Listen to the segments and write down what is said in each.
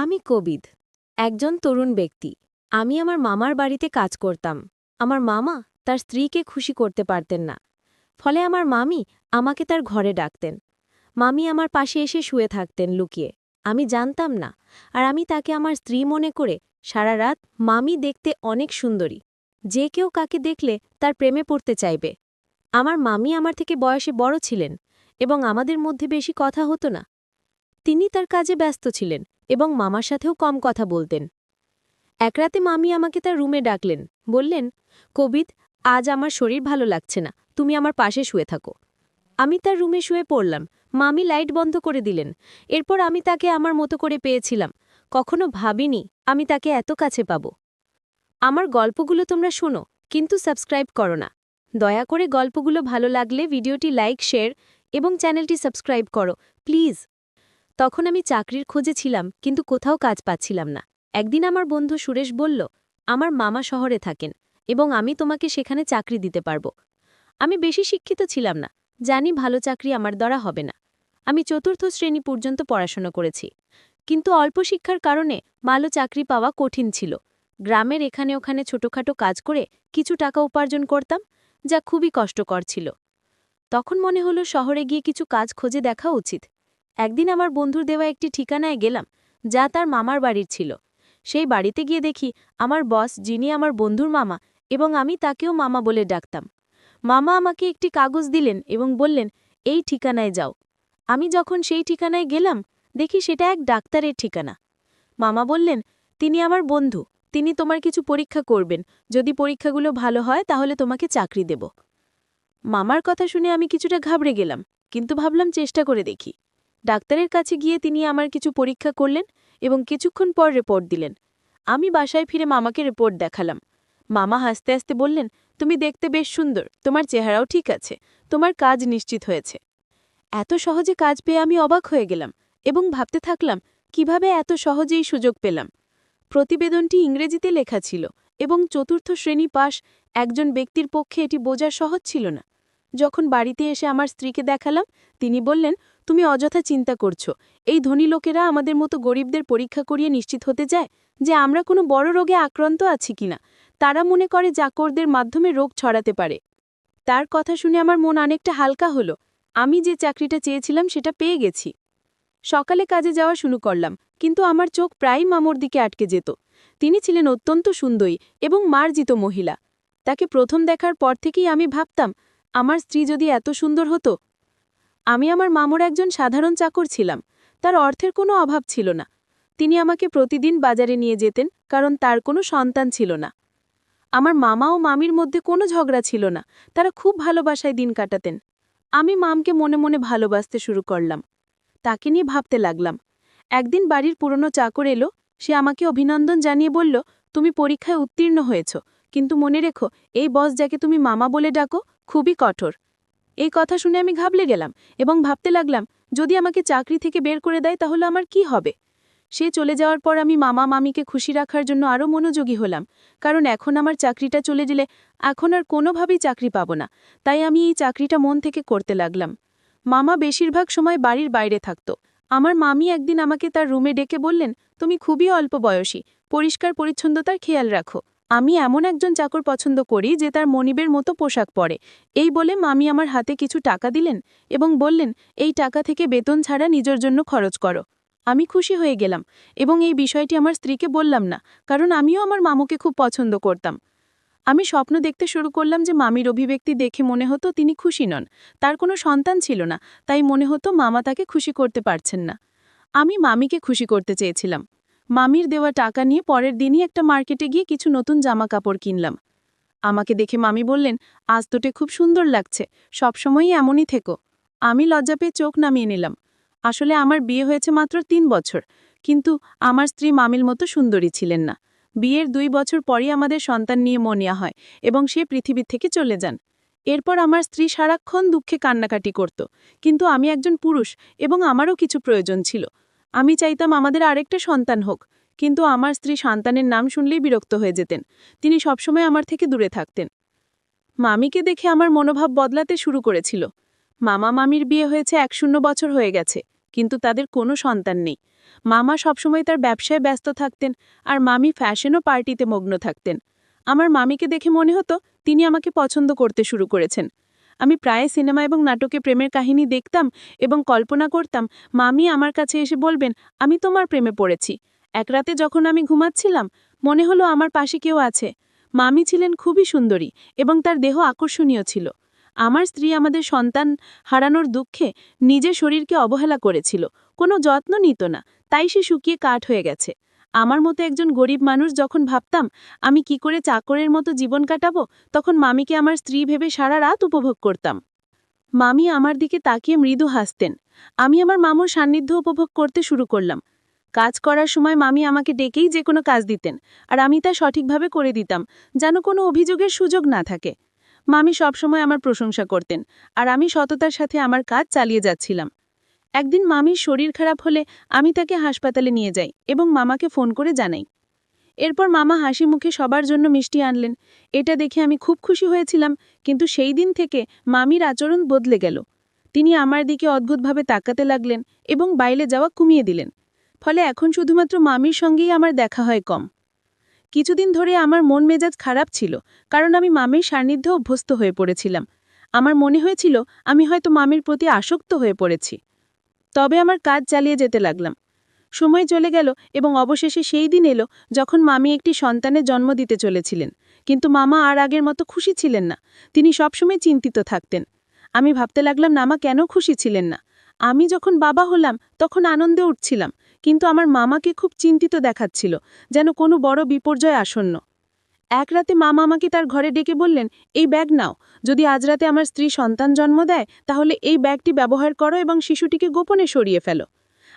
আমি কবিদ, একজন তরুণ ব্যক্তি। আমি আমার মামার বাড়িতে কাজ করতাম। আমার মামা তার স্ত্রীকে খুশি করতে পারতেন না। ফলে আমার মামি আমাকে তার ঘরে ডাকতেন। মামি আমার পাশে এসে শুয়ে থাকতেন লুকিয়ে। আমি জানতাম না, আর আমি তাকে আমার স্ত্রী মনে করে সারা রাত মামি দেখতে অনেক সুন্দরী। যে কেউ কাকে দেখলে তার প্রেমে পড়তে চাইবে। আমার মামি আমার থেকে বয়সে বড় ছিলেন এবং আমাদের মধ্যে বেশি কথা হতো না। তিনি তার কাজে ব্যস্ত ছিলেন। এবং মামার সাথেও কম কথা বলতেন। এক রাতে মামি আমাকে তার রুমে ডাকলেন, বললেন, কবিত, আজ আমার শরীর ভালো লাগছে না, তুমি আমার পাশে শুয়ে থাকো। আমি তার রুমে শুয়ে পড়লাম। মামি লাইট বন্ধ করে দিলেন। এরপর আমি তাকে আমার মতো করে পেয়েছিলাম। কখনো ভাবিনি আমি তাকে এত কাছে পাব। আমার গল্পগুলো তোমরা শোনো, কিন্তু সাবস্ক্রাইব করো না। দয়া করে গল্পগুলো ভালো লাগলে ভিডিওটি লাইক, শেয়ার এবং চ্যানেলটি সাবস্ক্রাইব করো, প্লিজ। তখন আমি চাকরির খোঁজে ছিলাম, কিন্তু কোথাও কাজ পাচ্ছিলাম না। একদিন আমার বন্ধু সুরেশ বলল, আমার মামা শহরে থাকেন এবং আমি তোমাকে সেখানে চাকরি দিতে পারব। আমি বেশি শিক্ষিত ছিলাম না, জানি ভালো চাকরি আমার দ্বারা হবে না। আমি চতুর্থ শ্রেণি পর্যন্ত পড়াশোনা করেছি। কিন্তু অল্প শিক্ষার কারণে ভালো চাকরি পাওয়া কঠিন ছিল। গ্রামের এখানে ওখানে ছোটখাটো কাজ করে কিছু টাকা উপার্জন করতাম, যা খুবই কষ্টকর ছিল। তখন মনে হলো শহরে গিয়ে কিছু কাজ খোঁজে দেখা উচিত। একদিন আমার বন্ধুর দেওয়া একটি ঠিকানায় গেলাম, যা তার মামার বাড়ির ছিল। সেই বাড়িতে গিয়ে দেখি আমার বস, যিনি আমার বন্ধুর মামা, এবং আমি তাকেও মামা বলে ডাকতাম। মামা আমাকে একটি কাগজ দিলেন এবং বললেন, এই ঠিকানায় যাও। আমি যখন সেই ঠিকানায় গেলাম, দেখি সেটা এক ডাক্তারের ঠিকানা। মামা বললেন, তিনি আমার বন্ধু, তিনি তোমার কিছু পরীক্ষা করবেন। যদি পরীক্ষাগুলো ভালো হয়, তাহলে তোমাকে চাকরি দেব। মামার কথা শুনে আমি কিছুটা ঘাবড়ে গেলাম, কিন্তু ভাবলাম চেষ্টা করে দেখি। ডাক্তারের কাছে গিয়ে তিনি আমার কিছু পরীক্ষা করলেন এবং কিছুক্ষণ পর রিপোর্ট দিলেন। আমি বাসায় ফিরে মামাকে রিপোর্ট দেখালাম। মামা হাসতে হাসতে বললেন, তুমি দেখতে বেশ সুন্দর, তোমার চেহারাও ঠিক আছে, তোমার কাজ নিশ্চিত হয়েছে। এত সহজে কাজ পেয়ে আমি অবাক হয়ে গেলাম এবং ভাবতে থাকলাম, কীভাবে এত সহজেই সুযোগ পেলাম। প্রতিবেদনটি ইংরেজিতে লেখা ছিল এবং চতুর্থ শ্রেণি পাশ একজন ব্যক্তির পক্ষে এটি বোঝা সহজ ছিল না। যখন বাড়িতে এসে আমার স্ত্রীকে দেখালাম, তিনি বললেন, তুমি অযথা চিন্তা করছ। এই ধনী লোকেরা আমাদের মতো গরিবদের পরীক্ষা করিয়ে নিশ্চিত হতে যায় যে আমরা কোনো বড় রোগে আক্রান্ত আছি কিনা। তারা মনে করে জাকরদের মাধ্যমে রোগ ছড়াতে পারে। তার কথা শুনে আমার মন অনেকটা হালকা হলো। আমি যে চাকরিটা চেয়েছিলাম, সেটা পেয়ে গেছি। সকালে কাজে যাওয়া শুরু করলাম, কিন্তু আমার চোখ প্রায় মামোর দিকে আটকে যেত। তিনি ছিলেন অত্যন্ত সুন্দরী এবং মার্জিত মহিলা। তাকে প্রথম দেখার পর থেকেই আমি ভাবতাম আমার স্ত্রী যদি এত সুন্দর হতো? আমি আমার মামুর একজন সাধারণ চাকর ছিলাম, তার অর্থের কোনো অভাব ছিল না। তিনি আমাকে প্রতিদিন বাজারে নিয়ে যেতেন, কারণ তার কোনো সন্তান ছিল না। আমার মামা ও মামির মধ্যে কোনো ঝগড়া ছিল না, তারা খুব ভালোবাসায় দিন কাটাতেন। আমি মামকে মনে মনে ভালোবাসতে শুরু করলাম। তাকে নিয়ে ভাবতে লাগলাম। একদিন বাড়ির পুরনো চাকর এলো, সে আমাকে অভিনন্দন জানিয়ে বলল, তুমি পরীক্ষায় উত্তীর্ণ হয়েছ, কিন্তু মনে রেখো, এই বস যাকে তুমি মামা বলে ডাকো খুবই কঠোর। এই কথা শুনে আমি ঘাবলে গেলাম এবং ভাবতে লাগলাম, যদি আমাকে চাকরি থেকে বের করে দেয় তাহলে আমার কি হবে? সে চলে যাওয়ার পর আমি মামা মামিকে খুশি রাখার জন্য আরও মনোযোগী হলাম, কারণ এখন আমার চাকরিটা চলে গেলে এখন আর কোনোভাবেই চাকরি পাব না, তাই আমি এই চাকরিটা মন থেকে করতে লাগলাম। মামা বেশিরভাগ সময় বাড়ির বাইরে থাকত। আমার মামি একদিন আমাকে তার রুমে ডেকে বললেন, তুমি খুবই অল্প বয়সী, পরিষ্কার পরিচ্ছন্নতার খেয়াল রাখো। আমি এমন একজন চাকর পছন্দ করি যে তার মনিবের মতো পোশাক পরে। এই বলে মামি আমার হাতে কিছু টাকা দিলেন এবং বললেন, এই টাকা থেকে বেতন ছাড়া নিজের জন্য খরচ করো। আমি খুশি হয়ে গেলাম এবং এই বিষয়টি আমার স্ত্রীকে বললাম না, কারণ আমিও আমার মামুকে খুব পছন্দ করতাম। আমি স্বপ্ন দেখতে শুরু করলাম যে মামির অভিব্যক্তি দেখে মনে হতো তিনি খুশি নন। তার কোনো সন্তান ছিল না, তাই মনে হতো মামা তাকে খুশি করতে পারছেন না। আমি মামিকে খুশি করতে চেয়েছিলাম। মামির দেওয়া টাকা নিয়ে পরের দিনই একটা মার্কেটে গিয়ে কিছু নতুন জামা কাপড় কিনলাম। আমাকে দেখে মামি বললেন, আজ তোটে খুব সুন্দর লাগছে সবসময়ই এমনই থেকো। আমি লজ্জা পেয়ে চোখ নামিয়ে নিলাম। আসলে আমার বিয়ে হয়েছে মাত্র তিন বছর, কিন্তু আমার স্ত্রী মামির মতো সুন্দরী ছিলেন না। বিয়ের দুই বছর পরই আমাদের সন্তান নিয়ে মনিয়া হয় এবং সে পৃথিবীর থেকে চলে যান। এরপর আমার স্ত্রী সারাক্ষণ দুঃখে কান্নাকাটি করত, কিন্তু আমি একজন পুরুষ এবং আমারও কিছু প্রয়োজন ছিল। আমি চাইতাম আমাদের আরেকটা সন্তান হোক, কিন্তু আমার স্ত্রী সন্তানের নাম শুনলেই বিরক্ত হয়ে যেতেন। তিনি সবসময় আমার থেকে দূরে থাকতেন। মামিকে দেখে আমার মনোভাব বদলাতে শুরু করেছিল। মামা মামির বিয়ে হয়েছে এক শূন্য বছর হয়ে গেছে, কিন্তু তাদের কোনো সন্তান নেই। মামা সবসময় তার ব্যবসায় ব্যস্ত থাকতেন আর মামি ফ্যাশন ও পার্টিতে মগ্ন থাকতেন। আমার মামিকে দেখে মনে হতো, তিনি আমাকে পছন্দ করতে শুরু করেছেন। আমি প্রায় সিনেমা এবং নাটকে প্রেমের কাহিনী দেখতাম এবং কল্পনা করতাম, মামি আমার কাছে এসে বলবেন, আমি তোমার প্রেমে পড়েছি। এক রাতে যখন আমি ঘুমাচ্ছিলাম, মনে হলো আমার পাশে কেউ আছে। মামি ছিলেন খুবই সুন্দরী এবং তার দেহ আকর্ষণীয় ছিল। আমার স্ত্রী আমাদের সন্তান হারানোর দুঃখে নিজের শরীরকে অবহেলা করেছিল। কোনো যত্ন নিত না, তাই সে শুকিয়ে কাঠ হয়ে গেছে। আমার মতো একজন গরিব মানুষ যখন ভাবতাম, আমি কি করে চাকরের মতো জীবন কাটাবো, তখন মামিকে আমার স্ত্রী ভেবে সারা রাত উপভোগ করতাম। মামি আমার দিকে তাকিয়ে মৃদু হাসতেন। আমি আমার মামুর সান্নিধ্য উপভোগ করতে শুরু করলাম। কাজ করার সময় মামি আমাকে ডেকেই যে কোনো কাজ দিতেন, আর আমি তা সঠিকভাবে করে দিতাম, যেন কোনো অভিযোগের সুযোগ না থাকে। মামি সবসময় আমার প্রশংসা করতেন, আর আমি সততার সাথে আমার কাজ চালিয়ে যাচ্ছিলাম। একদিন মামির শরীর খারাপ হলে আমি তাকে হাসপাতালে নিয়ে যাই এবং মামাকে ফোন করে জানাই। এরপর মামা হাসি মুখে সবার জন্য মিষ্টি আনলেন। এটা দেখে আমি খুব খুশি হয়েছিলাম, কিন্তু সেই দিন থেকে মামির আচরণ বদলে গেল। তিনি আমার দিকে অদ্ভুতভাবে তাকাতে লাগলেন এবং বাইরে যাওয়া কমিয়ে দিলেন। ফলে এখন শুধুমাত্র মামির সঙ্গেই আমার দেখা হয় কম। কিছুদিন ধরে আমার মন মেজাজ খারাপ ছিল, কারণ আমি মামির সান্নিধ্যে অভ্যস্ত হয়ে পড়েছিলাম। আমার মনে হয়েছিল আমি হয়তো মামির প্রতি আসক্ত হয়ে পড়েছি। তবে আমার কাজ চালিয়ে যেতে লাগলাম। সময় চলে গেল এবং অবশেষে সেই দিন এলো যখন মামি একটি সন্তানের জন্ম দিতে চলেছিলেন। কিন্তু মামা আর আগের মতো খুশি ছিলেন না। তিনি সবসময় চিন্তিত থাকতেন। আমি ভাবতে লাগলাম নামা কেন খুশি ছিলেন না? আমি যখন বাবা হলাম, তখন আনন্দে উঠছিলাম। কিন্তু আমার মামাকে খুব চিন্তিত দেখাচ্ছিল, যেন কোনো বড় বিপর্যয় আসন্ন। এক রাতে মামা আমাকে তার ঘরে ডেকে বললেন, এই ব্যাগ নাও। যদি আজ রাতে আমার স্ত্রী সন্তান জন্ম দেয়, তাহলে এই ব্যাগটি ব্যবহার করো এবং শিশুটিকে গোপনে সরিয়ে ফেলো।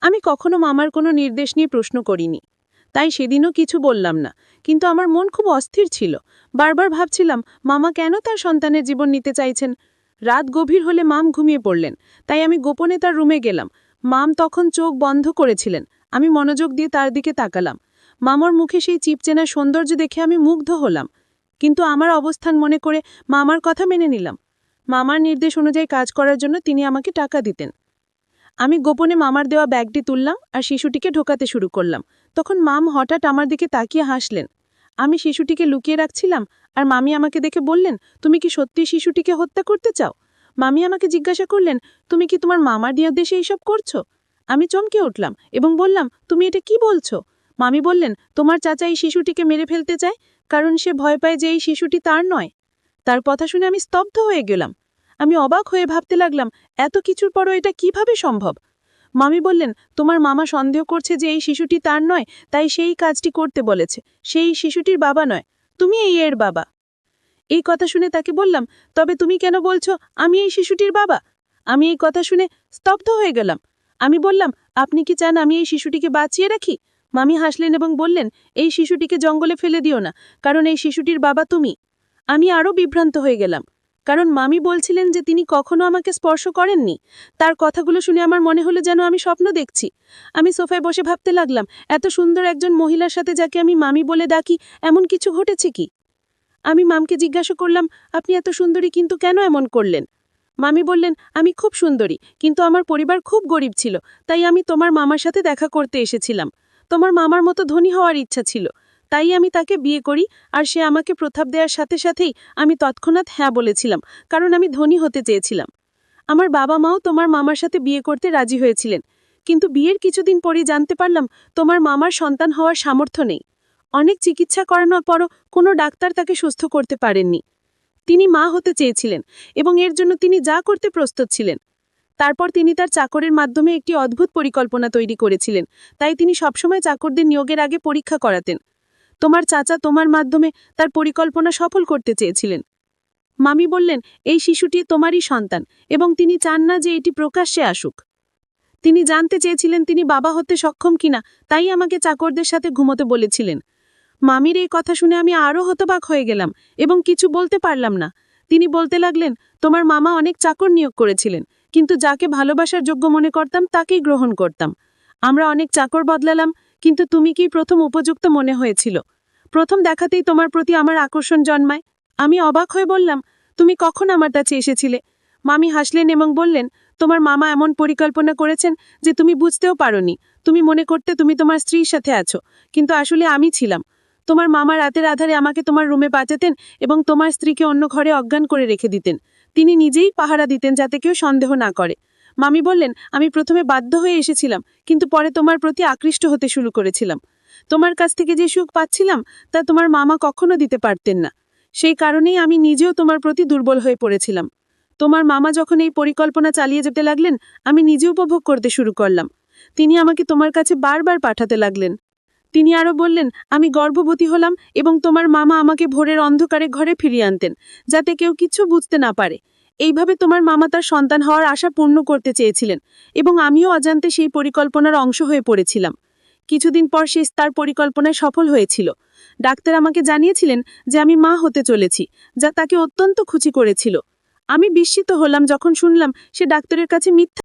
আমি কখনো মামার কোনো নির্দেশ নিয়ে প্রশ্ন করিনি। তাই সেদিনও কিছু বললাম না। কিন্তু আমার মন খুব অস্থির ছিল। বারবার ভাবছিলাম, মামা কেন তার সন্তানের জীবন নিতে চাইছেন? রাত গভীর হলে মাম ঘুমিয়ে পড়লেন। তাই আমি গোপনে তার রুমে গেলাম। মাম তখন চোখ বন্ধ করেছিলেন। আমি মনোযোগ দিয়ে তার দিকে তাকালাম। মামার মুখে সেই চিপচেনা সৌন্দর্য দেখে আমি মুগ্ধ হলাম। কিন্তু আমার অবস্থান মনে করে মামার কথা মেনে নিলাম। মামার নির্দেশ অনুযায়ী কাজ করার জন্য তিনি আমাকে টাকা দিতেন। আমি গোপনে মামার দেওয়া ব্যাগটি তুললাম আর শিশুটিকে ঢোকাতে শুরু করলাম। তখন মাম হঠাৎ আমার দিকে তাকিয়ে হাসলেন। আমি শিশুটিকে লুকিয়ে রাখছিলাম আর মামি আমাকে দেখে বললেন, তুমি কি সত্যি শিশুটিকে হত্যা করতে চাও? মামি আমাকে জিজ্ঞাসা করলেন, তুমি কি তোমার মামার নির্দেশে এইসব করছ? আমি চমকে উঠলাম এবং বললাম, তুমি এটা কি বলছো? মামি বললেন, তোমার চাচা এই শিশুটিকে মেরে ফেলতে চায়? কারণ সে ভয় পায় যে এই শিশুটি তার নয়। তার কথা শুনে আমি স্তব্ধ হয়ে গেলাম। আমি অবাক হয়ে ভাবতে লাগলাম, এত কিছুর পরও এটা কীভাবে সম্ভব? মামি বললেন, তোমার মামা সন্দেহ করছে যে এই শিশুটি তার নয়, তাই সেই কাজটি করতে বলেছে। সেই শিশুটির বাবা নয়, তুমি এই এর বাবা। এই কথা শুনে তাকে বললাম, তবে তুমি কেন বলছো, আমি এই শিশুটির বাবা? আমি এই কথা শুনে স্তব্ধ হয়ে গেলাম। আমি বললাম, আপনি কি চান আমি এই শিশুটিকে বাঁচিয়ে রাখি? মামি হাসলেন এবং বললেন, এই শিশুটিকে জঙ্গলে ফেলে দিও না, কারণ এই শিশুটির বাবা তুমি। আমি আরও বিভ্রান্ত হয়ে গেলাম, কারণ মামি বলছিলেন যে তিনি কখনো আমাকে স্পর্শ করেননি। তার কথাগুলো শুনে আমার মনে হলো যেন আমি স্বপ্ন দেখছি। আমি সোফায় বসে ভাবতে লাগলাম, এত সুন্দর একজন মহিলার সাথে যাকে আমি মামি বলে ডাকি, এমন কিছু ঘটেছে কি? আমি মামকে জিজ্ঞাসা করলাম, আপনি এত সুন্দরী কিন্তু কেন এমন করলেন? মামি বললেন, আমি খুব সুন্দরী, কিন্তু আমার পরিবার খুব গরিব ছিল, তাই আমি তোমার মামার সাথে দেখা করতে এসেছিলাম। তোমার মামার মতো ধনী হওয়ার ইচ্ছা ছিল। তাই আমি তাকে বিয়ে করি আর সে আমাকে প্রথাপ দেওয়ার সাথে সাথেই আমি তৎক্ষণাৎ হ্যাঁ বলেছিলাম, কারণ আমি ধনী হতে চেয়েছিলাম। আমার বাবা মাও তোমার মামার সাথে বিয়ে করতে রাজি হয়েছিলেন, কিন্তু বিয়ের কিছুদিন পরই জানতে পারলাম তোমার মামার সন্তান হওয়ার সামর্থ্য নেই। অনেক চিকিৎসা করানোর পরও কোনো ডাক্তার তাকে সুস্থ করতে পারেননি। তিনি মা হতে চেয়েছিলেন এবং এর জন্য তিনি যা করতে প্রস্তুত ছিলেন। তারপর তিনি তার চাকরের মাধ্যমে একটি অদ্ভুত পরিকল্পনা তৈরি করেছিলেন। তাই তিনি সবসময় চাকরদের নিয়োগের আগে পরীক্ষা করাতেন। তোমার চাচা তোমার মাধ্যমে তার পরিকল্পনা সফল করতে চেয়েছিলেন। মামি বললেন, এই শিশুটি তোমারই সন্তান এবং তিনি চান না যে এটি প্রকাশ্যে আসুক। তিনি জানতে চেয়েছিলেন তিনি বাবা হতে সক্ষম কিনা, তাই আমাকে চাকরদের সাথে ঘুমোতে বলেছিলেন। মামির এই কথা শুনে আমি আরও হতবাক হয়ে গেলাম এবং কিছু বলতে পারলাম না। তিনি বলতে লাগলেন, তোমার মামা অনেক চাকর নিয়োগ করেছিলেন। কিন্তু যাকে ভালোবাসার যোগ্য মনে করতাম, তাকেই গ্রহণ করতাম। আমরা অনেক চাকর বদলালাম, কিন্তু তুমি কি প্রথম উপযুক্ত মনে হয়েছিল? প্রথম দেখাতেই তোমার প্রতি আমার আকর্ষণ জন্মায়। আমি অবাক হয়ে বললাম, তুমি কখন আমার কাছে এসেছিলে? মামি হাসলেন এবং বললেন, তোমার মামা এমন পরিকল্পনা করেছেন যে তুমি বুঝতেও পারোনি। তুমি মনে করতে তুমি তোমার স্ত্রীর সাথে আছো, কিন্তু আসলে আমি ছিলাম। তোমার মামা রাতের আধারে আমাকে তোমার রুমে পাঠাতেন এবং তোমার স্ত্রীকে অন্য ঘরে অজ্ঞান করে রেখে দিতেন। তিনি নিজেই পাহারা দিতেন যাতে কেউ সন্দেহ না করে। মামি বললেন, আমি প্রথমে বাধ্য হয়ে এসেছিলাম, কিন্তু পরে তোমার প্রতি আকৃষ্ট হতে শুরু করেছিলাম। তোমার কাছ থেকে যে সুখ পাচ্ছিলাম, তা তোমার মামা কখনো দিতে পারতেন না। সেই কারণেই আমি নিজেও তোমার প্রতি দুর্বল হয়ে পড়েছিলাম। তোমার মামা যখন এই পরিকল্পনা চালিয়ে যেতে লাগলেন, আমি নিজে উপভোগ করতে শুরু করলাম। তিনি আমাকে তোমার কাছে বারবার পাঠাতে লাগলেন। তিনি আরও বললেন, আমি গর্ভবতী হলাম এবং তোমার মামা আমাকে ভোরের অন্ধকারে ঘরে ফিরিয়ে আনতেন, যাতে কেউ কিছু বুঝতে না পারে। এইভাবে তোমার মামা তার সন্তান হওয়ার আশা পূর্ণ করতে চেয়েছিলেন এবং আমিও অজান্তে সেই পরিকল্পনার অংশ হয়ে পড়েছিলাম। কিছুদিন পর সে তার পরিকল্পনায় সফল হয়েছিল। ডাক্তার আমাকে জানিয়েছিলেন যে আমি মা হতে চলেছি, যা তাকে অত্যন্ত খুশি করেছিল। আমি বিস্মিত হলাম যখন শুনলাম সে ডাক্তারের কাছে মিথ্যা